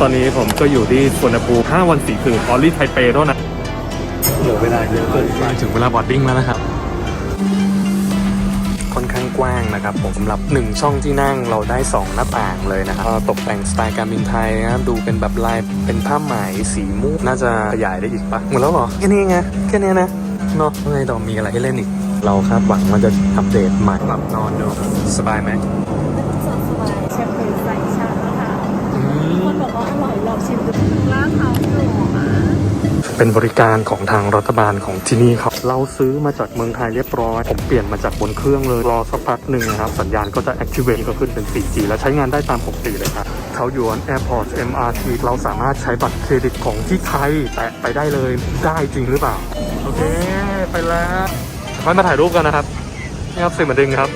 ตอนนี้ผมก็อยู่ที่สวนภูมิ5วัน4คืนออลลี่ไทเปเท่านั้นเหลือเวลาเยอะเกินไปถึงเวลาบอร์ดดิ้งแล้วนะครับ ค่อนข้างกว้างนะครับผมสำหรับ 1 ช่องที่นั่งเราได้ 2 หน้าต่างเลยนะครับก็ตกแต่งสไตล์การบินไทยนะครับดูเป็นแบบลายเป็นผ้าไหมสีมุกน่าจะขยายได้อีกปะหมดแล้วเหรอแค่นี้ไงแค่นี้นะเนาะว่าไงต่อมีอะไรให้เล่นอีก เราคาดหวังมันจะอัปเดตใหม่หลับนอนดูสบายไหม สดสบายเชฟเป็นใส่ชาแล้วค่ะคนบอกว่าอร่อยลองชิมดูร้านเขาอยู่อะ เป็นบริการของทางรัฐบาลของที่นี่ครับ เราซื้อมาจากเมืองไทยเรียบร้อย ผมเปลี่ยนมาจากบนเครื่องเลย รอสักพักหนึ่งนะครับ สัญญาณก็จะ activate ก็ขึ้นเป็น 4G แล้วใช้งานได้ตามปกติเลยครับเขาอยู่ Airport MRT เราสามารถใช้บัตรเครดิตของที่ไทยแตะไปได้เลย ได้จริงหรือเปล่า โอเค ไปแล้วไว้มาถ่ายรูปกันนะครับนี่ครับสิมาดึงครับ